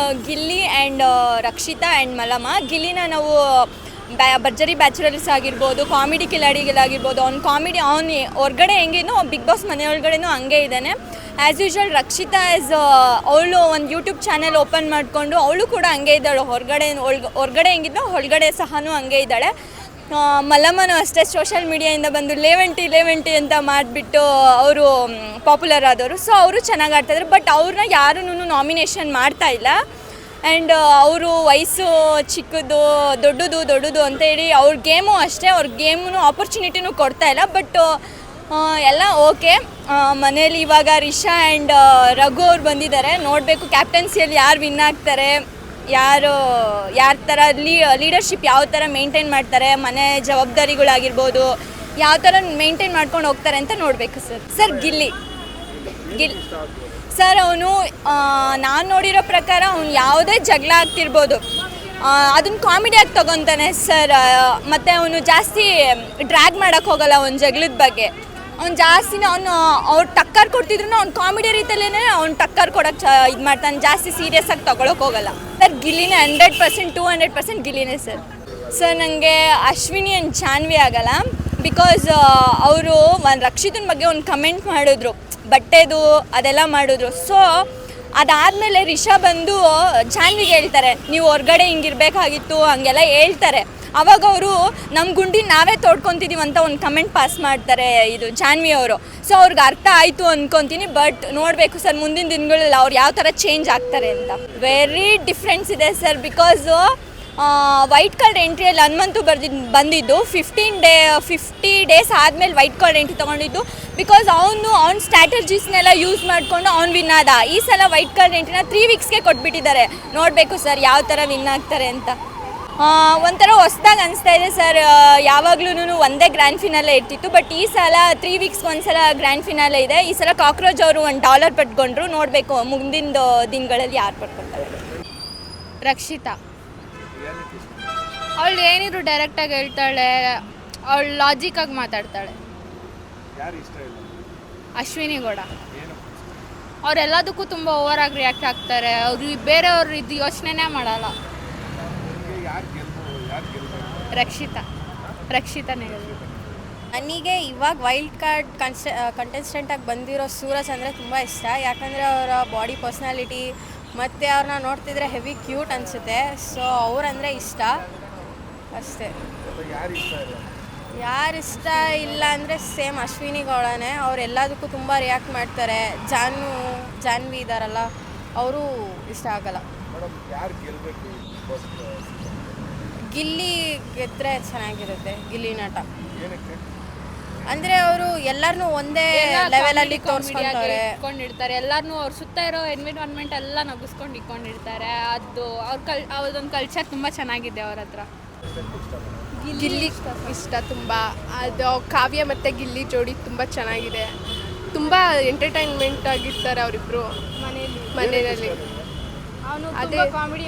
Gilli and Rakshita and ಮಲಮ. ಗಿಲ್ಲಿನ ನಾವು ಬ್ಯಾ ಭರ್ಜರಿ ಬ್ಯಾಚುಲರ್ಸ್ ಆಗಿರ್ಬೋದು, ಕಾಮಿಡಿ ಕಿಲಾಡಿಗಳಾಗಿರ್ಬೋದು, ಅವ್ನು ಕಾಮಿಡಿ, ಅವ್ನು ಹೊರ್ಗಡೆ ಹೆಂಗೇನೋ ಬಿಗ್ ಬಾಸ್ ಮನೆ ಒಳಗಡೆನೂ ಹಂಗೆ ಇದ್ದಾನೆ. ಆ್ಯಸ್ ಯೂಶ್ವಲ್ ರಕ್ಷಿತಾ ಆ್ಯಸ್ ಅವಳು ಒಂದು ಯೂಟ್ಯೂಬ್ ಚಾನೆಲ್ ಓಪನ್ ಮಾಡಿಕೊಂಡು ಅವಳು ಕೂಡ ಹಂಗೆ ಇದ್ದಾಳು. ಹೊರಗಡೆ ಹೊರಗಡೆ ಹೊರ್ಗಡೆ ಹೆಂಗಿದ್ನೋ ಒಳಗಡೆ ಸಹನೂ ಹಂಗೆ ಇದ್ದಾಳೆ. ಆ, ಮಲಮನು ಅಷ್ಟೇ ಸೋಷಲ್ ಮೀಡಿಯಾಯಿಂದ ಬಂದು ಲೇವೆಂಟಿ ಲೇವೆಂಟಿ ಅಂತ ಮಾಡಿಬಿಟ್ಟು ಅವರು ಪಾಪ್ಯುಲರ್ ಆದವರು. ಸೊ ಅವರು ಚೆನ್ನಾಗಿ ಆಡ್ತಾಯಿದ್ರು ಬಟ್ ಅವ್ರನ್ನ ಯಾರೂ ನಾಮಿನೇಷನ್ ಮಾಡ್ತಾ ಇಲ್ಲ. ಆ್ಯಂಡ್ ಅವರು ವಯಸ್ಸು ಚಿಕ್ಕದು ದೊಡ್ಡದು ದೊಡ್ಡದು ಅಂತ ಹೇಳಿ ಅವ್ರ ಗೇಮು ಅಷ್ಟೇ. ಅವ್ರ ಗೇಮು ಆಪರ್ಚುನಿಟಿನೂ ಕೊಡ್ತಾ ಇಲ್ಲ. ಬಟ್ ಎಲ್ಲ ಓಕೆ ಮನೇಲಿ ಇವಾಗ ರಿಷಾ ಆ್ಯಂಡ್ ರಘು ಅವ್ರು ಬಂದಿದ್ದಾರೆ. ನೋಡಬೇಕು ಕ್ಯಾಪ್ಟನ್ಸಿಯಲ್ಲಿ ಯಾರು ವಿನ್ ಆಗ್ತಾರೆ. ಯಾರು, ಯಾರ ಥರ ಲೀ ಲೀಡರ್ಶಿಪ್ ಯಾವ ಥರ ಮೇಂಟೈನ್ ಮಾಡ್ತಾರೆ, ಮನೆ ಜವಾಬ್ದಾರಿಗಳಾಗಿರ್ಬೋದು, ಯಾವ ಥರ ಮೇಂಟೈನ್ ಮಾಡ್ಕೊಂಡು ಹೋಗ್ತಾರೆ ಅಂತ ನೋಡಬೇಕು sir. Sir, Gilli. Gil, sir, ಅವನು ನಾನು ನೋಡಿರೋ ಪ್ರಕಾರ ಅವ್ನು ಯಾವುದೇ ಜಗಳ ಆಗ್ತಿರ್ಬೋದು. ಅದನ್ನು ಕಾಮಿಡಿಯಾಗಿ ತಗೊತಾನೆ ಸರ್ ಮತ್ತು ಅವನು ಜಾಸ್ತಿ ಡ್ರ್ಯಾಗ್ ಮಾಡೋಕ್ಕೆ ಹೋಗಲ್ಲ ಒಂದು ಜಗಳದ ಬಗ್ಗೆ. ಅವ್ನು ಜಾಸ್ತಿನೇ ಅವನು, ಅವ್ರು ಟಕ್ಕರ್ ಕೊಡ್ತಿದ್ರು ಅವ್ನು ಕಾಮಿಡಿ ರೀತಿಯಲ್ಲೇ ಅವ್ನು ಟಕ್ಕರ್ ಕೊಡೋಕ್ಕೆ ಚ ಇದು ಮಾಡ್ತಾನೆ. ಜಾಸ್ತಿ ಸೀರಿಯಸ್ ಆಗಿ ತೊಗೊಳಕ್ಕೆ ಹೋಗಲ್ಲ. Sir, ಗಿಲ್ಲಿನೇ hundred percent two hundred percent ಗಿಲ್ಲಿನೇ sir. Sir ನನಗೆ ಅಶ್ವಿನಿ ಅಂಡ್ ಜಾನ್ವಿ ಆಗಲ್ಲ. ಬಿಕಾಸ್ ಅವರು ಒಂದು ರಕ್ಷಿತನ ಬಗ್ಗೆ ಒಂದು ಕಮೆಂಟ್ ಮಾಡಿದ್ರು. ಬಟ್ಟೆದು ಅದೆಲ್ಲ ಮಾಡಿದ್ರು. ಸೊ ಅದಾದಮೇಲೆ ರಿಷಾ ಬಂದು ಜಾನ್ವಿಗೆ ಹೇಳ್ತಾರೆ, ನೀವು ಹೊರ್ಗಡೆ ಹಿಂಗಿರ್ಬೇಕಾಗಿತ್ತು. ಹಂಗೆಲ್ಲ ಹೇಳ್ತಾರೆ. ಅವಾಗ ಅವರು ನಮ್ಮ ಗುಂಡಿ ನಾವೇ ತೋಡ್ಕೊತಿದ್ದೀವಿ ಅಂತ ಒಂದು ಕಮೆಂಟ್ ಪಾಸ್ ಮಾಡ್ತಾರೆ ಇದು ಜಾನ್ವಿ ಅವರು. ಸೊ ಅವ್ರಿಗೆ ಅರ್ಥ ಆಯಿತು ಅಂದ್ಕೊತೀನಿ ಬಟ್ ನೋಡಬೇಕು ಸರ್, ಮುಂದಿನ ದಿನಗಳಲ್ಲಿ ಅವ್ರು ಯಾವ ಥರ ಚೇಂಜ್ ಆಗ್ತಾರೆ ಅಂತ. ವೆರಿ ಡಿಫ್ರೆನ್ಸ್ ಇದೆ ಸರ್ ಬಿಕಾಸು ವೈಟ್ ಕಾರ್ಡ್ ಎಂಟ್ರಿಯಲ್ಲಿ ಹನುಮಂತು ಬರ್ದಿದ್ದು ಬಂದಿದ್ದು ಫಿಫ್ಟೀನ್ ಡೇ ಫಿಫ್ಟಿ ಡೇಸ್ ಆದಮೇಲೆ ವೈಟ್ ಕಾರ್ಡ್ ಎಂಟ್ರಿ ತೊಗೊಂಡಿದ್ದು ಬಿಕಾಸ್ ಅವನು ಅವ್ನ ಸ್ಟ್ರಾಟಜೀಸ್ನೆಲ್ಲ ಯೂಸ್ ಮಾಡಿಕೊಂಡು ಅವ್ನು ವಿನ್ ಆದ. ಈ ಸಲ ವೈಟ್ ಕಾರ್ಡ್ ಎಂಟ್ರಿನ ತ್ರೀ ವೀಕ್ಸ್ಗೆ ಕೊಟ್ಬಿಟ್ಟಿದ್ದಾರೆ. ನೋಡಬೇಕು ಸರ್, ಯಾವ ಥರ ವಿನ್ ಆಗ್ತಾರೆ ಅಂತ. ಒಂಥರ ಹೊಸ್ದಾಗಿ ಅನಿಸ್ತಾ ಇದೆ ಸರ್. ಯಾವಾಗ್ಲೂ ಒಂದೇ ಗ್ರ್ಯಾಂಡ್ ಫಿನಾಲೆ ಇರ್ತಿತ್ತು ಬಟ್ ಈ ಸಲ ತ್ರೀ ವೀಕ್ಸ್ ಒಂದ್ಸಲ ಗ್ರ್ಯಾಂಡ್ ಫಿನಾಲೆ ಇದೆ. ಈ ಸಲ ಕಾಕ್ರೋಚ್ ಅವರು ಒಂದು ಡಾಲರ್ ಪಟ್ಕೊಂಡ್ರು. ನೋಡಬೇಕು ಮುಂದಿನ ದಿನಗಳಲ್ಲಿ ಯಾರು ಪಟ್ಕೊಳ್ತಾರೆ ರಕ್ಷಿತಾ. ಅವಳು ಏನಿದ್ರು ಡೈರೆಕ್ಟಾಗಿ ಹೇಳ್ತಾಳೆ ಅವಳು ಲಾಜಿಕಾಗಿ ಮಾತಾಡ್ತಾಳೆ. ಯಾರು ಇಷ್ಟ ಇಲ್ಲ? ಅಶ್ವಿನಿ ಗೌಡ. ಅವ್ರೆಲ್ಲದಕ್ಕೂ ತುಂಬ ಓವರ್ ಆಗಿ ರಿಯಾಕ್ಟ್ ಆಗ್ತಾರೆ. ಅವರು ಬೇರೆಯವ್ರು ಇದು ಯೋಚನೆನೇ ಮಾಡಲ್ಲ ನಿಮಗೆ ಯಾರು ಗೆಲ್ಬೋದು ಯಾರು ರಕ್ಷಿತಾ ಗೆಲ್ಬೇಕು. ನನಗೆ ಇವಾಗ ವೈಲ್ಡ್ ಕಾರ್ಡ್ ಕಂಟೆಸ್ಟೆಂಟ್ ಕಂಟೆಸ್ಟೆಂಟಾಗಿ ಬಂದಿರೋ ಸೂರಜ್ ಅಂದರೆ ತುಂಬ ಇಷ್ಟ. ಯಾಕಂದರೆ ಅವರ ಬಾಡಿ ಪರ್ಸ್ನಾಲಿಟಿ ಮತ್ತು ಅವ್ರನ್ನ ನೋಡ್ತಿದ್ರೆ ಹೆವಿ ಕ್ಯೂಟ್ ಅನಿಸುತ್ತೆ. ಸೊ ಅವ್ರಂದರೆ ಇಷ್ಟ. ಅಷ್ಟೇ. ಮತ್ತೆ ಯಾರು ಇಷ್ಟ ಇಲ್ಲ ಯಾರು ಇಷ್ಟ ಇಲ್ಲ ಅಂದರೆ ಸೇಮ್ ಅಶ್ವಿನಿ ಗೌಡನೇ ಅವ್ರು ಎಲ್ಲದಕ್ಕೂ ತುಂಬ ರಿಯಾಕ್ಟ್ ಮಾಡ್ತಾರೆ. ಜಾನು ಜಾನ್ವಿ ಇದ್ದಾರಲ್ಲ ಅವರು ಇಷ್ಟ ಆಗಲ್ಲ ಮೇಡಮ್ ಯಾರು ಗೆಲ್ಬೇಕು ಫಸ್ಟ್ ಗಿಲ್ಲಿ ಗೆದ್ರೆ ಚೆನ್ನಾಗಿರುತ್ತೆ ಗಿಲ್ಲಿ ನಾಟ. ಅಂದ್ರೆ ಅಂದರೆ ಅವರು ಎಲ್ಲರನ್ನೂ ಒಂದೇ ಲೆವೆಲ್ ಅಲ್ಲಿ ತೋರಿಸ್ಕೊಂತಾರೆ ಇಟ್ಕೊಂಡಿರ್ತಾರೆ. ಎಲ್ಲಾರನ್ನೂ ಅವ್ರ ಸುತ್ತ ಇರೋ ಎನ್ವಿರಾನ್ಮೆಂಟ್ ಎಲ್ಲ ನಗಿಸ್ಕೊಂಡು ಇಟ್ಕೊಂಡಿರ್ತಾರೆ. ಅದು ಅವ್ರ ಕಲ್ ಅವ್ರದೊಂದು ಕಲ್ಚರ್ ತುಂಬಾ ಚೆನ್ನಾಗಿದೆ ಅವ್ರ ಹತ್ರ. ಗಿಲ್ಲಿ ಇಷ್ಟ ತುಂಬ. ಅದು ಕಾವ್ಯ ಮತ್ತು ಗಿಲ್ಲಿ ಜೋಡಿ ತುಂಬ ಚೆನ್ನಾಗಿದೆ. ತುಂಬ ಎಂಟರ್ಟೈನ್ಮೆಂಟ್ ಆಗಿರ್ತಾರೆ ಅವರಿಬ್ರು. ಮನೆಯಲ್ಲಿ ಅದೇ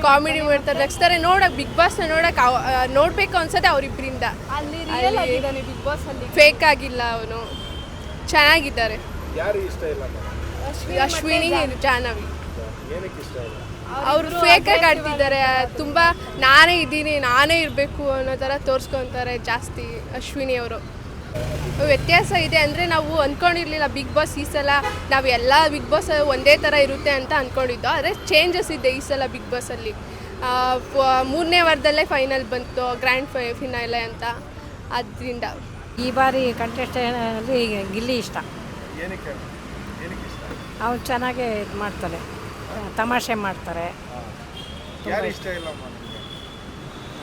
ಕಾಮಿಡಿ ಮಾಡ್ತಾರೆ ನಗ್ಸ್ತಾರೆ ನೋಡಕ್ ಬಿಗ್ ಬಾಸ್ ನೋಡಕ್ ನೋಡ್ಬೇಕು ಅನ್ಸತ್ತೆ ಅವರಿಬ್ರಿಂದ. ಅಲ್ಲಿ ಬಿಗ್ ಬಾಸ್ ಅಲ್ಲಿ. ಫೇಕ್ ಆಗಿಲ್ಲ ಅವನು. ಚೆನ್ನಾಗಿದ್ದಾರೆ. ಯಾರು ಇಷ್ಟ ಇಲ್ಲ ಮೇಡಮ್ ಅಶ್ವಿನಿ ಜಾಹ್ನವಿ. ಅವರು ಫೇಕಾಗಿ ಆಡ್ತಿದ್ದಾರೆ. ತುಂಬಾ ನಾನೇ ಇದ್ದೀನಿ ನಾನೇ ಇರಬೇಕು ಅನ್ನೋ ಥರ ತೋರ್ಸ್ಕೊಂತಾರೆ ಜಾಸ್ತಿ ಅಶ್ವಿನಿ ಅವರು ವ್ಯತ್ಯಾಸ ಇದೆ ಅಂದರೆ ನಾವು ಅಂದ್ಕೊಂಡಿರಲಿಲ್ಲ ಬಿಗ್ ಬಾಸ್ ಈ ಸಲ ನಾವು ಎಲ್ಲ ಬಿಗ್ ಬಾಸ್ ಒಂದೇ ಥರ ಇರುತ್ತೆ ಅಂತ ಅಂದ್ಕೊಂಡಿದ್ದೋ ಆದರೆ ಚೇಂಜಸ್ ಇದೆ ಈ ಸಲ ಬಿಗ್ ಬಾಸಲ್ಲಿ ಮೂರನೇ ವಾರದಲ್ಲೇ ಫೈನಲ್ ಬಂತು ಗ್ರ್ಯಾಂಡ್ ಫೈ ಫಿನಾಲೆ ಅಂತ. ಅದರಿಂದ. ಈ ಬಾರಿ ಕಂಟೆಸ್ಟಲ್ಲಿ ಗಿಲ್ಲಿ ಇಷ್ಟ. ಅವ್ರು ಏನಕ್ಕೆ ಇಷ್ಟ? ಅವ್ನು ಚೆನ್ನಾಗಿ ಇದು ಮಾಡ್ತಾರೆ. ತಮಾಷೆ ಮಾಡ್ತಾರೆ.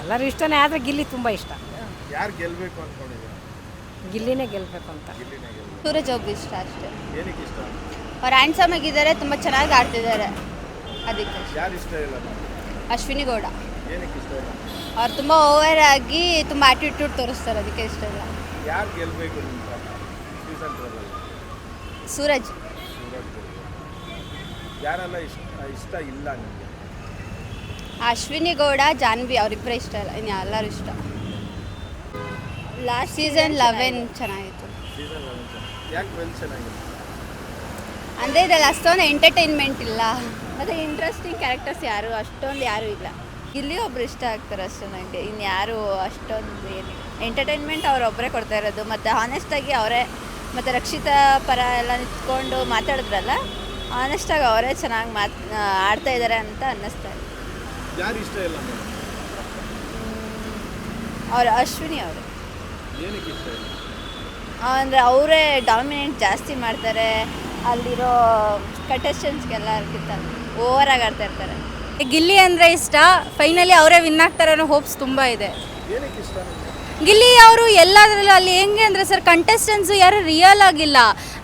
ಎಲ್ಲರೂ ಇಷ್ಟನೇ ಆದರೆ ಗಿಲ್ಲಿ ತುಂಬ ಇಷ್ಟ. ಯಾರು ಗೆಲ್ಲಬೇಕು ಅಂದ್ಕೊಂಡಿದ್ದೀರಾ ಗಿಲ್ಲಿನೇ ಗೆಲ್ಲಬೇಕು ಅಂತ. ಸೂರಜ್ ಒಬ್ಬ ಇಷ್ಟ ಅಷ್ಟೇ. ಏನಕ್ಕೆ ಇಷ್ಟ? ಅವ್ರು ಹ್ಯಾಂಡ್ಸಮ್ ಆಗಿದ್ದಾರೆ ತುಂಬ ಚೆನ್ನಾಗಿ ಆಡ್ತಿದ್ದಾರೆ. ಅದಕ್ಕೆ. ಯಾರು ಇಷ್ಟ ಇಲ್ಲ ಮೇಡಮ್ ಅಶ್ವಿನಿ ಗೌಡ. ಏನಕ್ಕೆ ಇಷ್ಟ ಇಲ್ಲ? ಅವ್ರು ತುಂಬ ಓವರ್ ಆಗಿ ತುಂಬ ಆಟಿಟ್ಯೂಡ್ ತೋರಿಸ್ತಾರೆ ಅದಕ್ಕೆ ಇಷ್ಟ ಇಲ್ಲ. ಯಾರು ನಿಮ್ಮ ಸೂರಜ್. ಸೂರಜ್ ಗೆಲ್ಬೇಕು. ಯಾರೆಲ್ಲ ಇಷ್ಟ ಇಷ್ಟ ಇಲ್ಲ ನಿಮಗೆ? ಅಶ್ವಿನಿ ಗೌಡ ಜಾನ್ವಿ ಅವರಿಬ್ಬರೇ ಇಷ್ಟ ಇಲ್ಲ ಇನ್ನು ಎಲ್ಲರೂ ಇಷ್ಟ. ಲಾಸ್ಟ್ ಸೀಸನ್ ಲೆವೆನ್ ಚೆನ್ನಾಗಿತ್ತು. ಸೀಸನ್ ಯಾಕೆ ವೆಲ್ ಚೆನ್ನಾಗಿದೆ ಅಂದರೆ ಇದ್ರಲ್ಲಿ ಅಷ್ಟೊಂದು ಎಂಟರ್ಟೈನ್ಮೆಂಟ್ ಇಲ್ಲ. ಮತ್ತು ಇಂಟ್ರೆಸ್ಟಿಂಗ್ ಕ್ಯಾರೆಕ್ಟರ್ಸ್ ಯಾರು? ಅಷ್ಟೊಂದು ಯಾರೂ ಇಲ್ಲ. ಇಲ್ಲಿ ಒಬ್ರು ಇಷ್ಟ ಆಗ್ತಾರೆ ಅಷ್ಟು ನನಗೆ ಇನ್ನು ಯಾರು ಅಷ್ಟೊಂದು ಏನು ಎಂಟರ್ಟೈನ್ಮೆಂಟ್ ಅವರೊಬ್ಬರೇ ಕೊಡ್ತಾ ಇರೋದು. ಮತ್ತು ಹಾನೆಸ್ಟಾಗಿ ಅವರೇ ಮತ್ತು ರಕ್ಷಿತಾ ಪರ ಎಲ್ಲ ನಿಂತ್ಕೊಂಡು ಮಾತಾಡಿದ್ರಲ್ಲ ಆನೆಸ್ಟಾಗಿ ಅವರೇ ಚೆನ್ನಾಗಿ ಮಾತ್ ಆಡ್ತಾ ಇದ್ದಾರೆ ಅಂತ ಅನ್ನಿಸ್ತಾ ಇದೆ. ಯಾರು ಇಷ್ಟ ಇಲ್ಲ? ಅವ್ರು ಅಶ್ವಿನಿ ಅವರು. ಏನಕ್ಕೆ ಇಷ್ಟ ಇಲ್ಲ ಅಂದರೆ ಅವರೇ ಡಾಮಿನೇಟ್ ಜಾಸ್ತಿ ಮಾಡ್ತಾರೆ. ಅಲ್ಲಿರೋ ಕಂಟೆಸ್ಟೆಂಟ್ಸ್ಗೆಲ್ಲ ಓವರ್ ಆಗಿ ಆಡ್ತಾ ಇರ್ತಾರೆ. ಗಿಲ್ಲಿ ಅಂದರೆ ಇಷ್ಟ. ಫೈನಲಿ ಅವರೇ ವಿನ್ ಆಗ್ತಾರೆ ಅನ್ನೋ ಹೋಪ್ಸ್ ತುಂಬ ಇದೆ. ಏನಕ್ಕೆ ಇಷ್ಟ ಗಿಲ್ಲಿ ಅವರು ಎಲ್ಲದರಲ್ಲೂ ಅಲ್ಲಿ ಹೆಂಗೆ ಅಂದರೆ ಸರ್ ಕಂಟೆಸ್ಟೆಂಟ್ಸು ಯಾರು ರಿಯಲ್ ಆಗಿಲ್ಲ.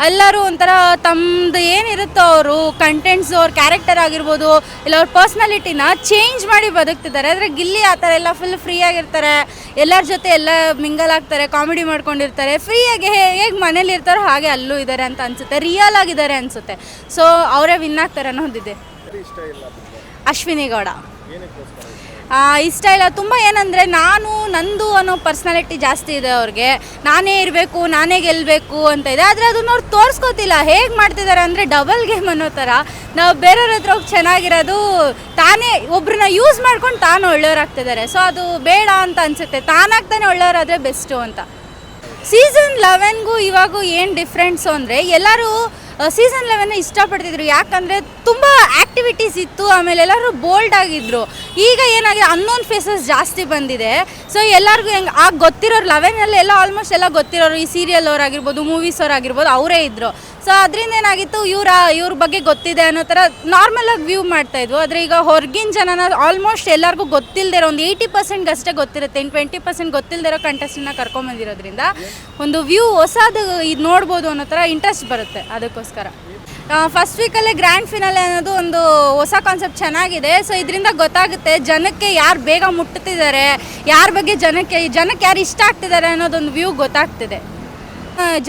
ಎಲ್ಲರೂ ಒಂಥರ ತಮ್ಮದು ಏನಿರುತ್ತೋ ಅವರು ಕಂಟೆಂಟ್ಸು ಅವ್ರ ಕ್ಯಾರೆಕ್ಟರ್ ಆಗಿರ್ಬೋದು ಇಲ್ಲ ಅವ್ರ ಪರ್ಸ್ನಾಲಿಟಿನ ಚೇಂಜ್ ಮಾಡಿ ಬದುಕ್ತಿದ್ದಾರೆ. ಆದರೆ ಗಿಲ್ಲಿ ಆ ಥರ ಎಲ್ಲ ಫುಲ್ ಫ್ರೀ ಆಗಿರ್ತಾರೆ. ಎಲ್ಲರ ಜೊತೆ ಎಲ್ಲ ಮಿಂಗಲ್ ಆಗ್ತಾರೆ ಕಾಮಿಡಿ ಮಾಡ್ಕೊಂಡಿರ್ತಾರೆ. ಫ್ರೀಯಾಗಿ ಹೇಗೆ ಮನೇಲಿ ಇರ್ತಾರೋ ಹಾಗೆ ಅಲ್ಲೂ ಇದ್ದಾರೆ ಅಂತ ಅನಿಸುತ್ತೆ. ರಿಯಲ್ ಆಗಿದ್ದಾರೆ ಅನಿಸುತ್ತೆ. ಸೊ ಅವರೇ ವಿನ್ ಆಗ್ತಾರೆ ಅನ್ನೋದಿದೆ ಅಶ್ವಿನಿ ಗೌಡ. ಇಷ್ಟ ಇಲ್ಲ. ತುಂಬ ಏನಂದರೆ ನಾನು ನಂದು ಅನ್ನೋ ಪರ್ಸ್ನಾಲಿಟಿ ಜಾಸ್ತಿ ಇದೆ ಅವ್ರಿಗೆ. ನಾನೇ ಇರಬೇಕು, ನಾನೇ ಗೆಲ್ಲಬೇಕು ಅಂತ ಇದೆ. ಆದರೆ ಅದನ್ನ ಅವ್ರು ತೋರಿಸ್ಕೋತಿಲ್ಲ. ಹೇಗೆ ಮಾಡ್ತಿದ್ದಾರೆ ಅಂದರೆ ಡಬಲ್ ಗೇಮ್ ಅನ್ನೋ ಥರ ನಾವು ಬೇರೆಯವ್ರ ಹತ್ರ ಹೋಗಿ ಚೆನ್ನಾಗಿರೋದು ತಾನೇ, ಒಬ್ರನ್ನ ಯೂಸ್ ಮಾಡ್ಕೊಂಡು ತಾನು ಒಳ್ಳೆಯವರಾಗ್ತಿದ್ದಾರೆ ಸೊ ಅದು ಬೇಡ ಅಂತ ಅನಿಸುತ್ತೆ. ತಾನಾಗ್ತಾನೆ ಒಳ್ಳೆಯವರಾದರೆ ಬೆಸ್ಟು ಅಂತ. ಸೀಸನ್ ಲೆವೆನ್ಗೂ ಇವಾಗೂ ಏನು ಡಿಫ್ರೆನ್ಸು ಅಂದರೆ ಎಲ್ಲರೂ ಸೀಸನ್ ಲೆವೆನ್ನ ಇಷ್ಟಪಡ್ತಿದ್ರು. ಯಾಕಂದರೆ ತುಂಬ ಆ್ಯಕ್ಟಿವಿಟೀಸ್ ಇತ್ತು, ಆಮೇಲೆ ಎಲ್ಲರೂ ಬೋಲ್ಡ್ ಆಗಿದ್ರು. ಈಗ ಏನಾಗಿದೆ ಅನ್ನೋನ್ ಫೇಸಸ್ ಜಾಸ್ತಿ ಬಂದಿದೆ. ಸೊ ಎಲ್ಲರಿಗೂ ಹೆಂಗೆ ಆಗ ಗೊತ್ತಿರೋರು ಲೆವೆನಲ್ಲಿ ಎಲ್ಲ ಆಲ್ಮೋಸ್ಟ್ ಎಲ್ಲ ಗೊತ್ತಿರೋರು, ಈ ಸೀರಿಯಲ್ ಅವರಾಗಿರ್ಬೋದು ಮೂವೀಸ್ ಅವರಾಗಿರ್ಬೋದು, ಅವರೇ ಇದ್ದರು ಸೊ ಅದರಿಂದ ಏನಾಗಿತ್ತು? ಇವರ, ಇವ್ರ ಬಗ್ಗೆ ಗೊತ್ತಿದೆ ಅನ್ನೋ ಥರ ನಾರ್ಮಲಾಗಿ ವ್ಯೂ ಮಾಡ್ತಾಯಿದ್ವು ಆದರೆ ಈಗ ಹೊರಗಿನ ಜನನ ಆಲ್ಮೋಸ್ಟ್ ಎಲ್ಲರಿಗೂ ಗೊತ್ತಿಲ್ಲದೆ ಒಂದು ಏಯ್ಟಿ ಪರ್ಸೆಂಟ್ ಅಷ್ಟೇ ಗೊತ್ತಿರುತ್ತೆ. ಇನ್ನು ಟ್ವೆಂಟಿ ಪರ್ಸೆಂಟ್ ಗೊತ್ತಿಲ್ಲದೆ ಇರೋ ಕಂಟೆಸ್ಟನ್ನ ಕರ್ಕೊಂಬಂದಿರೋದ್ರಿಂದ ಒಂದು ವ್ಯೂ ಹೊಸದು ಇದು ನೋಡ್ಬೋದು ಅನ್ನೋ ಥರ ಇಂಟ್ರೆಸ್ಟ್ ಬರುತ್ತೆ ಅದಕ್ಕೋಸ್ಕರ. ಫಸ್ಟ್ ವೀಕಲ್ಲೇ ಗ್ರ್ಯಾಂಡ್ ಫಿನಾಲೆ ಅನ್ನೋದು ಒಂದು ಹೊಸ ಕಾನ್ಸೆಪ್ಟ್ ಚೆನ್ನಾಗಿದೆ. ಸೊ ಇದರಿಂದ ಗೊತ್ತಾಗುತ್ತೆ ಜನಕ್ಕೆ ಯಾರು ಬೇಗ ಮುಟ್ಟುತ್ತಿದ್ದಾರೆ ಯಾರ ಬಗ್ಗೆ ಜನಕ್ಕೆ ಜನಕ್ಕೆ ಯಾರು ಇಷ್ಟ ಆಗ್ತಿದ್ದಾರೆ ಅನ್ನೋದೊಂದು ವ್ಯೂ ಗೊತ್ತಾಗ್ತಿದೆ.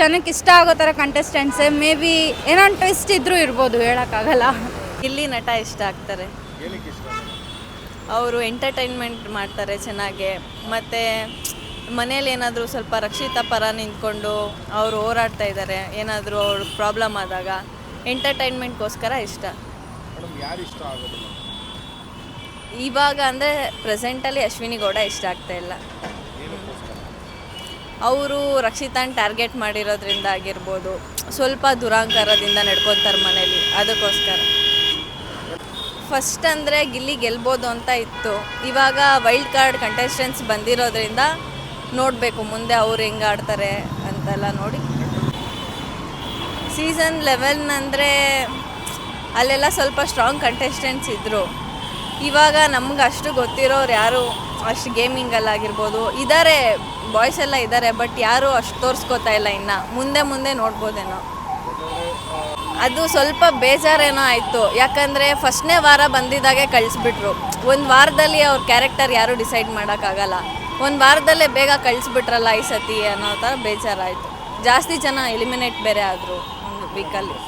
ಜನಕ್ಕೆ ಇಷ್ಟ ಆಗೋ ಥರ ಕಂಟೆಸ್ಟೆಂಟ್ಸೇ ಮೇ ಬಿ ಏನೋ ಟ್ವಿಸ್ಟ್ ಇದ್ರೂ ಇರ್ಬೋದು ಹೇಳೋಕ್ಕಾಗಲ್ಲ. ಇಲ್ಲಿ ನಟ ಇಷ್ಟ ಆಗ್ತಾರೆ. ಏನಕ್ಕೆ ಇಷ್ಟ ಅವರು ಎಂಟರ್ಟೈನ್ಮೆಂಟ್ ಮಾಡ್ತಾರೆ ಚೆನ್ನಾಗೆ. ಮತ್ತು ಮನೇಲಿ ಏನಾದರೂ ಸ್ವಲ್ಪ ರಕ್ಷಿತ ಪರ ನಿಂತ್ಕೊಂಡು ಅವರು ಹೋರಾಡ್ತಾ ಇದ್ದಾರೆ ಏನಾದರೂ ಅವ್ರ ಪ್ರಾಬ್ಲಮ್ ಆದಾಗ ಎಂಟರ್ಟೈನ್ಮೆಂಟ್ಗೋಸ್ಕರ ಇಷ್ಟ. ಮೇಡಮ್ ಯಾರು ಇಷ್ಟ ಆಗೋದಿಲ್ಲ? ಇವಾಗ ಅಂದರೆ ಪ್ರೆಸೆಂಟಲ್ಲಿ ಅಶ್ವಿನಿ ಗೌಡ ಇಷ್ಟ ಆಗ್ತಾ ಇಲ್ಲ. ಅವರು ರಕ್ಷಿತಾನ್ ಟಾರ್ಗೆಟ್ ಮಾಡಿರೋದ್ರಿಂದ ಆಗಿರ್ಬೋದು. ಸ್ವಲ್ಪ ದುರಾಂಕಾರದಿಂದ ನಡ್ಕೊತಾರೆ ಮನೇಲಿ. ಅದಕ್ಕೋಸ್ಕರ. ಫಸ್ಟ್ ಅಂದರೆ ಗಿಲ್ಲಿ ಗೆಲ್ಬೋದು ಅಂತ ಇತ್ತು. ಇವಾಗ ವೈಲ್ಡ್ ಕಾರ್ಡ್ ಕಂಟೆಸ್ಟೆಂಟ್ಸ್ ಬಂದಿರೋದ್ರಿಂದ ನೋಡಬೇಕು, ಮುಂದೆ ಅವ್ರು ಹೆಂಗೆ ಆಡ್ತಾರೆ ಅಂತೆಲ್ಲ ನೋಡಿ. ಸೀಸನ್ ಲೆವೆನ್ ಅಂದರೆ ಅಲ್ಲೆಲ್ಲ ಸ್ವಲ್ಪ ಸ್ಟ್ರಾಂಗ್ ಕಂಟೆಸ್ಟೆಂಟ್ಸ್ ಇದ್ದರು ಇವಾಗ ನಮ್ಗೆ ಅಷ್ಟು ಗೊತ್ತಿರೋರು ಯಾರು? ಅಷ್ಟು ಗೇಮಿಂಗಲ್ಲಾಗಿರ್ಬೋದು ಇದ್ದಾರೆ ಬಾಯ್ಸ್ ಎಲ್ಲ ಇದ್ದಾರೆ ಬಟ್ ಯಾರು ಅಷ್ಟು ತೋರಿಸ್ಕೋತಾ ಇಲ್ಲ ಇನ್ನು. ಮುಂದೆ ಮುಂದೆ ನೋಡ್ಬೋದೇನೋ. ಅದು ಸ್ವಲ್ಪ ಬೇಜಾರೇನೋ ಆಯಿತು. ಯಾಕಂದರೆ ಫಸ್ಟ್ನೇ ವಾರ ಬಂದಿದ್ದಾಗೆ ಕಳಿಸ್ಬಿಟ್ರು. ಒಂದು ವಾರದಲ್ಲಿ ಅವ್ರ ಕ್ಯಾರೆಕ್ಟರ್ ಯಾರೂ ಡಿಸೈಡ್ ಮಾಡೋಕ್ಕಾಗಲ್ಲ. ಒಂದು ವಾರದಲ್ಲೇ ಬೇಗ ಕಳಿಸ್ಬಿಟ್ರಲ್ಲ ಈ ಸತಿ ಅನ್ನೋ ಥರ ಬೇಜಾರಾಯಿತು. ಜಾಸ್ತಿ ಜನ ಎಲಿಮಿನೇಟ್ ಬೇರೆ ಆದರು ಒಂದು ವೀಕಲ್ಲಿ